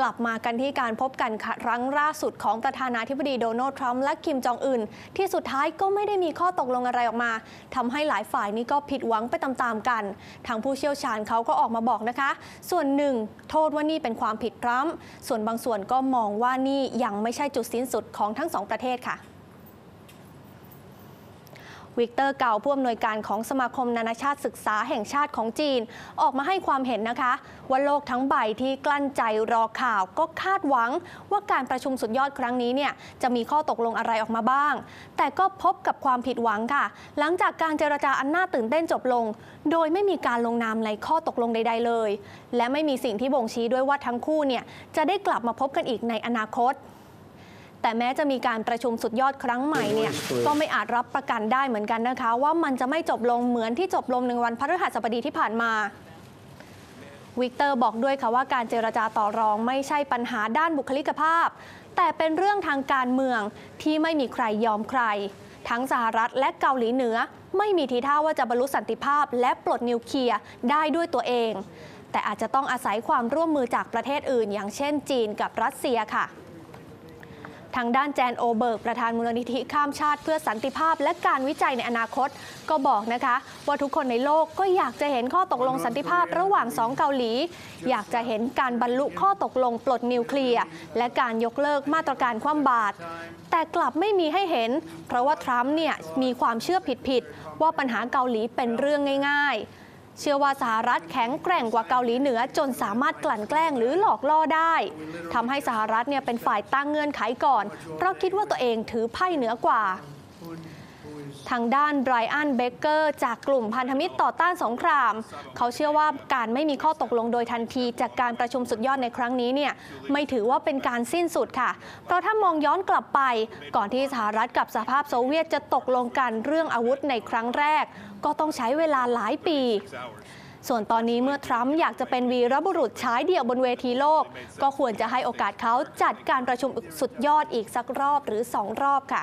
กลับมากันที่การพบกันครั้งล่าสุดของประธานาธิบดีโดนัลด์ทรัมป์และคิมจองอึนที่สุดท้ายก็ไม่ได้มีข้อตกลงอะไรออกมาทำให้หลายฝ่ายนี้ก็ผิดหวังไปตามๆกัน ทางผู้เชี่ยวชาญเขาก็ออกมาบอกนะคะ ส่วนหนึ่งโทษว่านี่เป็นความผิดทรัมป์ส่วนบางส่วนก็มองว่านี่ยังไม่ใช่จุดสิ้นสุดของทั้งสองประเทศค่ะ วิกเตอร์เก่าผู้อำนวยการของสมาคมนานาชาติศึกษาแห่งชาติของจีน ออกมาให้ความเห็นนะคะ ว่าโลกทั้งใบที่กลั้นใจรอข่าวก็คาดหวัง ว่าการประชุมสุดยอดครั้งนี้เนี่ยจะมีข้อตกลงอะไรออกมาบ้าง แต่ก็พบกับความผิดหวังค่ะ หลังจากการเจรจาอันน่าตื่นเต้นจบลง โดยไม่มีการลงนามในข้อตกลงใด ๆ เลย และไม่มีสิ่งที่บ่งชี้ด้วยว่าทั้งคู่เนี่ยจะได้กลับมาพบกันอีกในอนาคต แต่แม้จะมีการประชุมสุดยอดครั้งใหม่เนี่ยก็ไม่อาจรับประกันได้เหมือนกันนะคะ ว่ามันจะไม่จบลงเหมือนที่จบลงในวันพฤหัสบดีที่ผ่านมาวิกเตอร์บอกด้วยค่ะว่าการเจรจาต่อรองไม่ใช่ปัญหาด้านบุคลิกภาพ แต่เป็นเรื่องทางการเมืองที่ไม่มีใครยอมใคร ทั้งสหรัฐและเกาหลีเหนือ ไม่มีทีท่าว่าจะบรรลุสันติภาพ และปลดนิวเคลียร์ได้ด้วยตัวเอง แต่อาจจะต้องอาศัยความร่วมมือจากประเทศอื่น อย่างเช่นจีนกับรัสเซียค่ะ ทางด้านแจนโอเบิร์กประธานมูลนิธิข้ามชาติเพื่อสันติภาพ และการวิจัยในอนาคต ก็บอกนะคะ ว่าทุกคนในโลกก็อยากจะเห็นข้อตกลงสันติภาพระหว่างสองเกาหลี อยากจะเห็นการบรรลุข้อตกลงปลดนิวเคลียร์และการยกเลิกมาตรการคว่ำบาตรแต่กลับไม่มีให้เห็น เพราะว่าทรัมป์เนี่ยมีความเชื่อผิดๆว่าปัญหาเกาหลีเป็นเรื่องง่าย ๆ เชื่อว่าสหรัฐแข็งแกร่งกว่าเกาหลีเหนือจนสามารถกลั่นแกล้งหรือหลอกล่อได้ทำให้สหรัฐเนี่ยเป็นฝ่ายตั้งเงื่อนไขก่อน เพราะคิดว่าตัวเองถือไพ่เหนือกว่า ทางด้านไบรอันเบเกอร์จากกลุ่มพันธมิตรต่อต้านสงคราม เขาเชื่อว่าการไม่มีข้อตกลงโดยทันที จากการประชุมสุดยอดในครั้งนี้เนี่ยไม่ถือว่าเป็นการสิ้นสุดค่ะ เพราะถ้ามองย้อนกลับไป ก่อนที่สหรัฐกับสหภาพโซเวียตจะตกลงกันเรื่องอาวุธในครั้งแรก ก็ต้องใช้เวลาหลายปีส่วนตอนนี้เมื่อทรัมป์อยากจะเป็นวีรบุรุษฉายเดี่ยวบนเวทีโลก ก็ควรจะให้โอกาสเขาจัดการประชุมสุดยอดอีกสักรอบหรือสองรอบค่ะ